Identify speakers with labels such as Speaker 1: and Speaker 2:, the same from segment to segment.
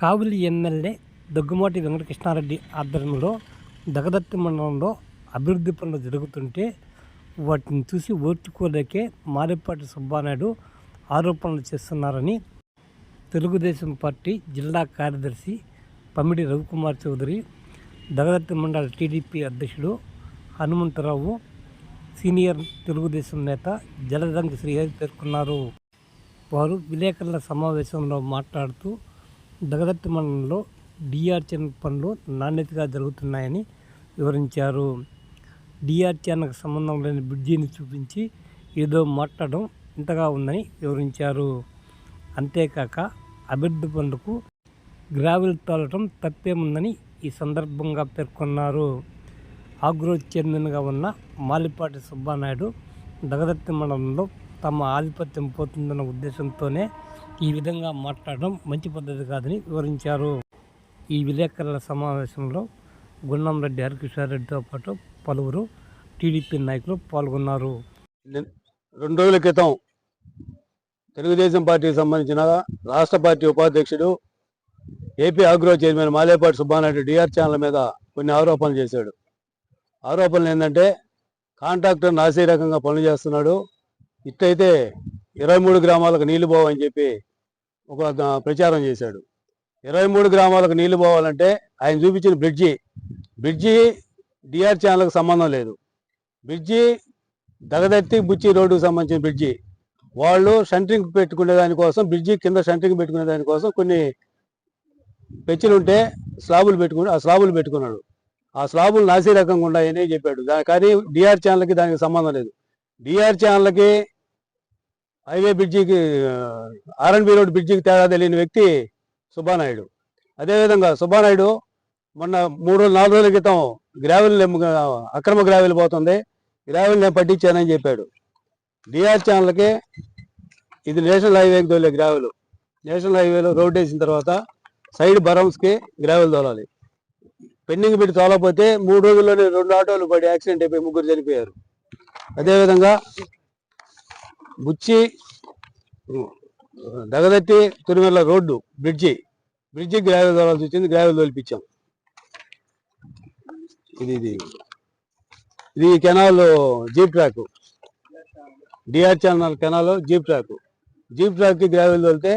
Speaker 1: కావులి MLA Daggumati Venkatakrishna Reddy ఆధ్వర్యంలో దగదత్తి మండలంలో అభివృద్ధి పనులు జరుగుతుంటే వాటిని చూసి ఓర్చుకోలేకే మారేపాటి సుబ్బానాయుడు ఆరోపణలు చేస్తున్నారని తెలుగుదేశం పార్టీ జిల్లా కార్యదర్శి పమిడి రవికుమార్ చౌదరి దగదత్తి మండల టీడీపీ అధ్యక్షుడు హనుమంతరావు సీనియర్ తెలుగుదేశం నేత జలదంగ శ్రీహరి పేర్కొన్నారు. వారు విలేకరుల సమావేశంలో మాట్లాడుతూ దగదత్తి మండలంలో డిఆర్చన్ పనులు నాణ్యతగా జరుగుతున్నాయని వివరించారు. డిఆర్చన్కు సంబంధం లేని బ్రిడ్జిని చూపించి ఏదో మాట్లాడడం ఇంతగా ఉందని వివరించారు. అంతేకాక అభివృద్ధి పనులకు గ్రావెల్ తోలటం తప్పేముందని ఈ సందర్భంగా పేర్కొన్నారు. ఆగ్రో చైర్మన్గా ఉన్న మాలిపాటి సుబ్బానాయుడు దగదత్తి మండలంలో తమ ఆధిపత్యం పోతుందన్న ఉద్దేశంతోనే ఈ విధంగా మాట్లాడడం మంచి పద్ధతి కాదని వివరించారు. ఈ విలేకరుల సమావేశంలో గుండం గుండంరెడ్డి రెడ్డితో పాటు పలువురు టీడీపీ నాయకులు పాల్గొన్నారు.
Speaker 2: రెండు రోజుల క్రితం తెలుగుదేశం పార్టీకి సంబంధించిన రాష్ట్ర పార్టీ ఉపాధ్యక్షుడు AP agro chairman Malepati Subba Naidu DR channel మీద కొన్ని ఆరోపణలు చేశాడు. ఆరోపణలు ఏంటంటే కాంట్రాక్టర్ నాసీ రకంగా పనులు చేస్తున్నాడు. ఇట్టయితే ఇరవై మూడు గ్రామాలకు నీళ్ళు పోవని చెప్పి ఒక ప్రచారం చేశాడు. ఇరవై మూడు గ్రామాలకు నీళ్ళు పోవాలంటే ఆయన చూపించిన బ్రిడ్జి బ్రిడ్జి డిఆర్ ఛానల్కి సంబంధం లేదు. బ్రిడ్జి దగదత్తి బుచ్చి రోడ్డుకు సంబంధించిన బ్రిడ్జి. వాళ్ళు షంట్రింగ్ పెట్టుకునే దానికోసం బ్రిడ్జి కింద షంట్రింగ్ పెట్టుకునే దానికోసం కొన్ని పెచ్చులు ఉంటే స్లాబులు పెట్టుకుని ఆ స్లాబులు పెట్టుకున్నాడు. ఆ స్లాబులు నాసీ రకంగా ఉన్నాయని చెప్పాడు. దాని కానీ డిఆర్ ఛానల్కి దానికి సంబంధం లేదు. డిఆర్ ఛానల్కి హైవే బ్రిడ్జికి ఆర్ఎన్బి రోడ్ బ్రిడ్జికి తేడా తెలియని వ్యక్తి సుబ్బానాయుడు. అదేవిధంగా సుబ్బానాయుడు మొన్న మూడు రోజులు నాలుగు రోజుల క్రితం గ్రావెల్ అక్రమ గ్రావెల్ పోతుంది. గ్రావెల్ నేను పట్టించానని చెప్పాడు. డిఆర్ ఛానల్కి ఇది నేషనల్ హైవేకి తోలే గ్రావెల్ నేషనల్ హైవేలో రోడ్ వేసిన తర్వాత సైడ్ బరమ్స్కి గ్రావెల్ తోలాలి. పెండింగ్ పెట్టి తోలకపోతే మూడు రోజుల్లోనే రెండు ఆటోలు పడి యాక్సిడెంట్ అయిపోయి ముగ్గురు చనిపోయారు. అదేవిధంగా Buchi Dagadarthi Tirumala road bridge. Bridge gravel తోలాల్సి వచ్చింది గ్రావెల్ తోలిపించాం. ఇది ఇది. ఇది canal jeep track. DR channel canal jeep track. Jeep ట్రాక్కి gravel తోలితే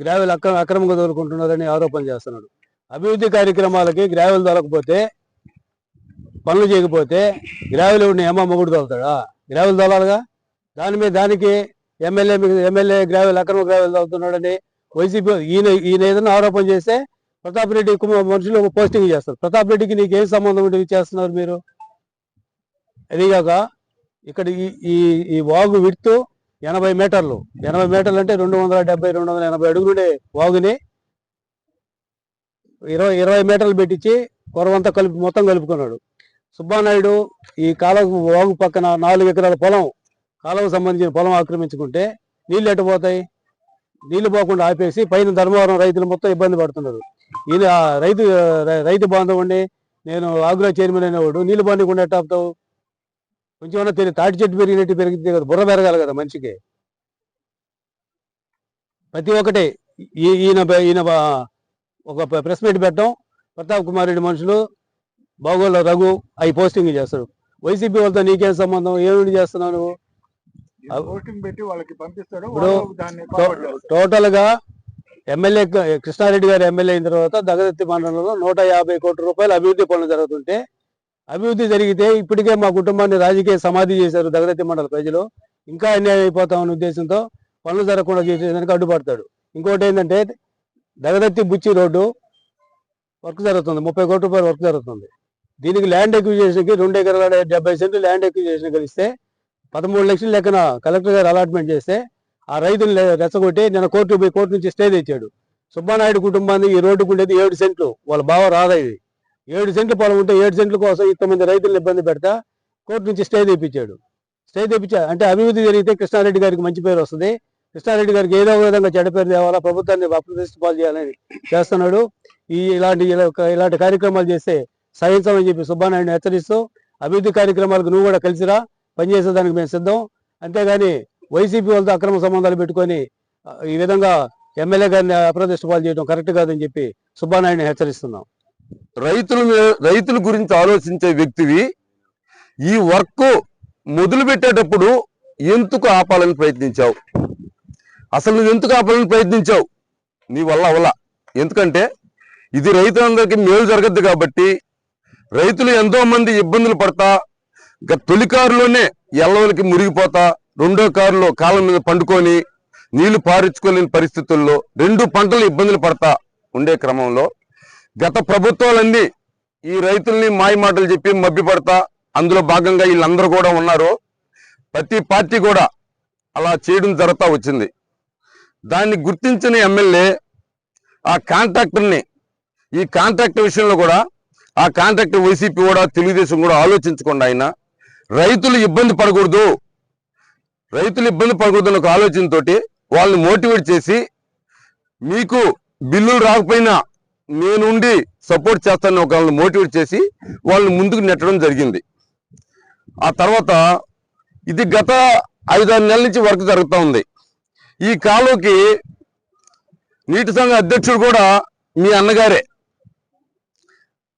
Speaker 2: గ్రావెల్ అక్రమ అక్రమంగా తోలుకుంటున్నారని ఆరోపణ చేస్తున్నాడు. అభివృద్ధి కార్యక్రమాలకి గ్రావెల్ తోలకపోతే పనులు చేయకపోతే గ్రావెల్ ఉండి ఏమో మొగుడు తోలుతాడా? గ్రావెల్ తోలాలిగా? దాని మీద దానికి ఎమ్మెల్యే ఎమ్మెల్యే గ్రావెల్ అక్రమ గ్రావెల్ అవుతున్నాడని వైసీపీ ఈయన ఈయన ఏదైనా ఆరోపణ చేస్తే ప్రతాప్ రెడ్డి కుమ- మనుషులు పోస్టింగ్ చేస్తారు. ప్రతాప్ రెడ్డికి నీకు ఏం సంబంధం ఉండి చేస్తున్నారు మీరు? అదిగాక ఇక్కడ ఈ ఈ ఈ వాగు విడుతూ ఎనభై మీటర్లు ఎనభై మీటర్లు అంటే రెండు వందల డెబ్బై రెండు వందల ఎనభై అడుగులుండే వాగుని ఇరవై ఇరవై మీటర్లు పెట్టించి కొరవంతా కలిపి మొత్తం కలుపుకున్నాడు. సుబ్బానాయుడు ఈ కాలువ వాగు పక్కన నాలుగు ఎకరాల పొలం కాలువకు సంబంధించిన పొలం ఆక్రమించుకుంటే నీళ్ళు ఎటు పోతాయి? నీళ్ళు పోకుండా ఆపేసి పైన ధర్మవరం రైతులు మొత్తం ఇబ్బంది పడుతున్నారు. ఈయన రైతు రై- రైతు బాంధవుడిని నేను ఆగ్రో చైర్మన్ అనేవాడు నీళ్ళు బాండకుండా ఎట్ట ఆపుతావు? కొంచెం ఏమన్నా తెలియదు తాటి చెట్టు పెరిగినట్టు పెరిగితే కదా బుర్ర పెరగాలి కదా మనిషికి. ప్రతి ఒక్కటే ఈ- ఈయన ఈయన ఒక ప్రెస్ మీట్ పెట్టడం ప్రతాప్ కుమార్ రెడ్డి మనుషులు బాగోళ్ళ రఘు అవి పోస్టింగ్ చేస్తాడు. వైసీపీ వాళ్ళతో నీకేం సంబంధం? ఏమి చేస్తున్నావు నువ్వు?
Speaker 3: పోస్టింగ్ పెట్టి వాళ్ళకి పంపిస్తాడు.
Speaker 2: టోటల్గా ఎమ్మెల్యే కృష్ణారెడ్డి గారు ఎమ్మెల్యే అయిన తర్వాత దగదత్తి మండలంలో నూట యాభై కోట్ల రూపాయలు అభివృద్ధి పనులు జరుగుతుంటే అభివృద్ధి జరిగితే ఇప్పటికే మా కుటుంబాన్ని రాజకీయ సమాధి చేశారు దగదత్తి మండల ప్రజలు. ఇంకా అన్యాయం అయిపోతామనే ఉద్దేశంతో పనులు జరగకుండా చేసేదానికి అడ్డుపడతాడు. ఇంకోటి ఏంటంటే దగదత్తి బుచ్చి రోడ్డు వర్క్ జరుగుతుంది ముప్పై కోట్ల రూపాయలు వర్క్ జరుగుతుంది. దీనికి ల్యాండ్ ఎక్విజేషన్కి రెండు ఎకరాల డెబ్బై సెంట్లు ల్యాండ్ ఎక్విజేషన్ కలిస్తే పదమూడు లక్షల లెక్కన కలెక్టర్ గారు అలాట్మెంట్ చేస్తే ఆ రైతులు రెచ్చగొట్టి నిన్న కోర్టు పోయి కోర్టు నుంచి స్టే తెచ్చాడు. సుబ్బానాయుడు కుటుంబాన్ని ఈ రోడ్డుకు ఉండేది ఏడు సెంట్లు. వాళ్ళ బావ రాదా ఇది. ఏడు సెంట్లు పొలం ఉంటే ఏడు సెంట్ల కోసం ఇంతమంది రైతులను ఇబ్బంది పెడతా కోర్టు నుంచి స్టే తెప్పించాడు. స్టే తెప్పించా అంటే అభివృద్ధి జరిగితే కృష్ణారెడ్డి గారికి మంచి పేరు వస్తుంది. కృష్ణారెడ్డి గారికి ఏదో విధంగా చెడ్డ పేరు తేవాలా? ప్రభుత్వాన్ని అప్రదిష్ట పాలు చేయాలని చేస్తున్నాడు. ఈ ఇలాంటి ఇలాంటి కార్యక్రమాలు చేస్తే సహించమని చెప్పి సుబ్బానాయుడిని హెచ్చరిస్తూ అభివృద్ధి కార్యక్రమాలకు నువ్వు కూడా కలిసిరా. పనిచేసేదానికి మేము సిద్ధం. అంతేగాని వైసీపీ వాళ్ళతో అక్రమ సంబంధాలు పెట్టుకొని ఈ విధంగా ఎమ్మెల్యే గారిని అప్రదిష్ట పాలు చేయడం కరెక్ట్ కాదని చెప్పి సుబ్బానాయుడిని హెచ్చరిస్తున్నాం.
Speaker 4: రైతుల రైతుల గురించి ఆలోచించే వ్యక్తివి ఈ వర్క్ మొదలు పెట్టేటప్పుడు ఎందుకు ఆపాలని ప్రయత్నించావు? అసలు నువ్వు ఎందుకు ఆపాలని ప్రయత్నించావు? నీ వల్ల అవల. ఎందుకంటే ఇది రైతులందరికీ మేలు జరగద్దు కాబట్టి రైతులు ఎంతో మంది ఇబ్బందులు పడతా తొలి కారులోనే ఎల్లవలకి మురిగిపోతా రెండో కారులో కాలం మీద పండుకొని నీళ్ళు పారించుకోలేని పరిస్థితుల్లో రెండు పంటలు ఇబ్బందులు పడతా ఉండే క్రమంలో గత ప్రభుత్వాలన్నీ ఈ రైతుల్ని మాయ మాటలు చెప్పి మభ్యపడతా అందులో భాగంగా వీళ్ళందరూ కూడా ఉన్నారు. ప్రతి పార్టీ కూడా అలా చేయడం జరుగుతూ వచ్చింది. దాన్ని గుర్తించిన ఎమ్మెల్యే ఆ కాంట్రాక్టర్ని ఈ కాంట్రాక్టర్ విషయంలో కూడా ఆ కాంట్రాక్టర్ వైసీపీ కూడా తెలుగుదేశం కూడా ఆలోచించకుండా ఆయన రైతులు ఇబ్బంది పడకూడదు. రైతులు ఇబ్బంది పడకూడదు అనే ఒక ఆలోచనతోటి వాళ్ళని మోటివేట్ చేసి మీకు బిల్లులు రాకపోయినా నేనుండి సపోర్ట్ చేస్తాను ఒక వాళ్ళని మోటివేట్ చేసి వాళ్ళని ముందుకు నెట్టడం జరిగింది. ఆ తర్వాత ఇది గత ఐదారు నెలల నుంచి వర్క్ జరుగుతూ ఉంది. ఈ కాలువకి నీటి సంఘ అధ్యక్షుడు కూడా మీ అన్నగారే.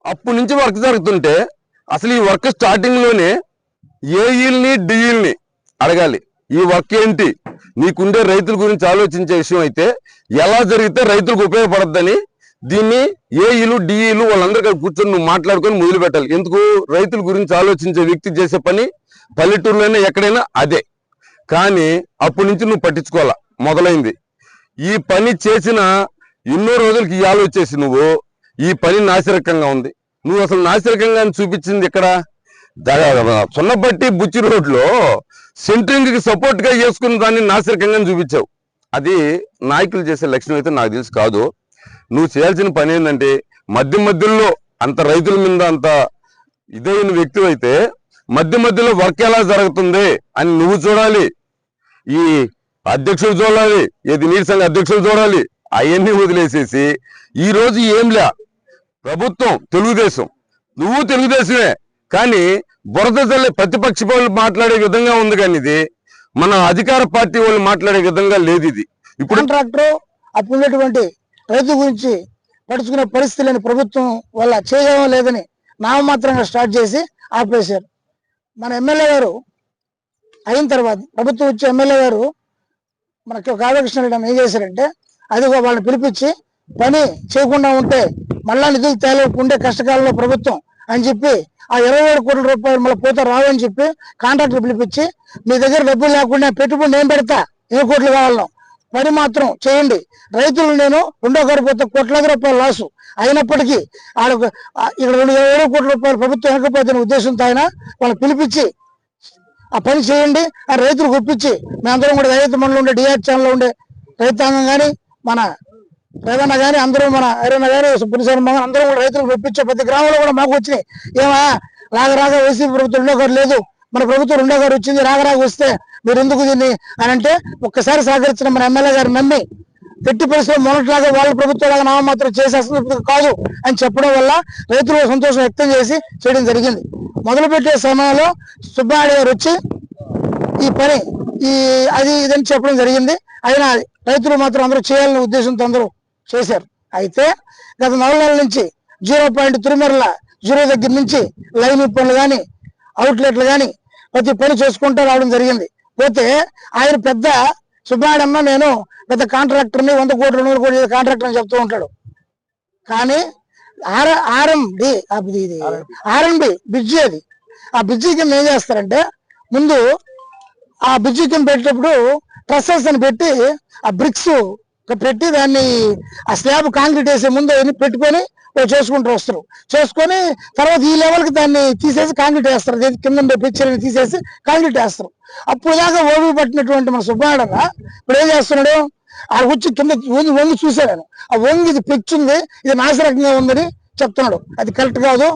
Speaker 4: అప్పటి నుంచి వర్క్ జరుగుతుంటే అసలు ఈ వర్క్ స్టార్టింగ్లోనే ఏఈల్ని డిఈల్ని అడగాలి. ఈ వర్క్ ఏంటి నీకుండే రైతుల గురించి ఆలోచించే విషయం అయితే ఎలా జరిగితే రైతులకు ఉపయోగపడద్దని దీన్ని ఏఈలు డిఈలు వాళ్ళందరూ కలిసి కూర్చొని నువ్వు మాట్లాడుకొని మొదలు పెట్టాలి ఎందుకు? రైతుల గురించి ఆలోచించే వ్యక్తి చేసే పని పల్లెటూరులోనే ఎక్కడైనా అదే. కానీ అప్పటి నుంచి నువ్వు పట్టించుకోవాలా? మొదలైంది. ఈ పని చేసిన ఎన్నో రోజులకి ఇవాళ వచ్చేసి నువ్వు ఈ పని నాసిరకంగా ఉంది. నువ్వు అసలు నాసిరకంగా చూపించింది ఇక్కడ సున్నపట్టి బుచ్చి రోడ్లో సెంట్రింగ్కి సపోర్ట్గా చేసుకున్న దాన్ని నాసిరకంగా చూపించావు. అది నాయకులు చేసే లక్షణం అయితే నాకు తెలుసు కాదు. నువ్వు చేయాల్సిన పని ఏంటంటే మధ్య మధ్యలో అంత రైతుల మీద అంత ఇదైన వ్యక్తి అయితే మధ్య మధ్యలో వర్క్ ఎలా జరుగుతుంది అని నువ్వు చూడాలి. ఈ అధ్యక్షులు చూడాలి ఏది నీటి సంఘ అధ్యక్షులు చూడాలి. అవన్నీ వదిలేసేసి ఈ రోజు ఏంలే ప్రభుత్వం తెలుగుదేశం. నువ్వు తెలుగుదేశమే. కానీ బురద తల్లి ప్రతిపక్ష వాళ్ళు మాట్లాడే విధంగా ఉంది కానీ ఇది. మన అధికార పార్టీ వాళ్ళు మాట్లాడే విధంగా లేదు ఇది. ఇప్పుడు
Speaker 5: కాంట్రాక్టర్ అప్పుడున్నటువంటి రైతు గురించి పడుచుకునే పరిస్థితి లేని ప్రభుత్వం వల్ల చేయడం లేదని నామమాత్రంగా స్టార్ట్ చేసి ఆపేశారు. మన ఎమ్మెల్యే గారు అయిన తర్వాత ప్రభుత్వం వచ్చే ఎమ్మెల్యే గారు మనకి రాధాకృష్ణ రెడ్డి ఏం చేశారంటే అది వాళ్ళని పిలిపించి పని చేయకుండా ఉంటే మళ్ళా నిధులు తేలకుండే కష్టకాలంలో ప్రభుత్వం అని చెప్పి ఆ ఇరవై ఏడు కోట్ల రూపాయలు మళ్ళీ పోతే రావని చెప్పి కాంట్రాక్టర్ పిలిపించి మీ దగ్గర డబ్బులు లేకుండా పెట్టుబడి నేను పెడతా ఏ కోట్లు కావాలను. పని మాత్రం చేయండి. రైతులు నేను రెండో గారు పోతే కోట్లాది రూపాయలు లాసు అయినప్పటికీ ఆడ ఇక్కడ రెండు ఇరవై ఏడు కోట్ల రూపాయలు ప్రభుత్వం వెనకపోతే ఉద్దేశంతో ఆయన వాళ్ళని పిలిపించి ఆ పని చేయండి ఆ రైతులకు ఒప్పించి మేమందరం కూడా రైతు మండలం ఉండే డిఆర్ ఛానల్లో ఉండే రైతాంగం కానీ మన రేవన్న కానీ అందరూ మన ఐరన్న కానీ పులిసేన అందరూ కూడా రైతులకు ఒప్పించే ప్రతి గ్రామంలో కూడా మాకు వచ్చినాయి. ఏమా? రాగ రాగ ప్రభుత్వం రెండో గారు లేదు. మన ప్రభుత్వం రెండో గారు వచ్చింది. రాగ రాగ వస్తే మీరు ఎందుకు దీన్ని అని అంటే ఒక్కసారి సహకరించిన మన ఎమ్మెల్యే గారు నమ్మి పెట్టి పరిస్థితులు మొన్నట్లాగా వాళ్ళ ప్రభుత్వం నామమాత్రం చేసే కాదు అని చెప్పడం వల్ల రైతులు సంతోషం వ్యక్తం చేసి చేయడం జరిగింది. మొదలు పెట్టే సమయంలో సుబ్బారెడ్డి గారు వచ్చి ఈ పని ఈ అది ఇదని చెప్పడం జరిగింది. అయినా రైతులు మాత్రం అందరూ చేయాలనే ఉద్దేశంతో అందరూ చేశారు. అయితే గత నాలుగు నెలల నుంచి జీరో పాయింట్ తిరుమల జీరో దగ్గర నుంచి లైన్ పనులు కానీ అవుట్లెట్లు కానీ ప్రతి పని చేసుకుంటూ రావడం జరిగింది. పోతే ఆయన పెద్ద సుబ్బాడమ్మ నేను పెద్ద కాంట్రాక్టర్ని వంద కోట్లు రెండు వందల కోట్లు కాంట్రాక్టర్ అని చెప్తూ ఉంటాడు. కానీ ఆర్ ఆర్ఎండి ఇది ఆర్ఎండి బ్రిడ్జి అది. ఆ బ్రిడ్జి కింద ఏం చేస్తారంటే ముందు ఆ బ్రిడ్జి కింద పెట్టేటప్పుడు ట్రస్సెస్ అని పెట్టి ఆ బ్రిక్స్ పెట్టి దాన్ని ఆ స్లాబ్ కాంక్రీట్ వేసే ముందు అవన్నీ పెట్టుకొని చేసుకుంటూ వస్తారు. చేసుకొని తర్వాత ఈ లెవెల్కి దాన్ని తీసేసి కాంక్రీట్ వేస్తారు. కింద ఉండే పిక్చర్ని తీసేసి కాంక్రీట్ వేస్తారు. అప్పుడు దాకా ఓవి పట్టినటువంటి మన సుబ్బాడన్న ఇప్పుడు ఏం చేస్తున్నాడు? ఆ వచ్చి కింద వంగి వంగి చూశాను ఆ వంగి ఇది పిచ్ ఇది నాశరకంగా ఉందని చెప్తున్నాడు. అది కరెక్ట్ కాదు.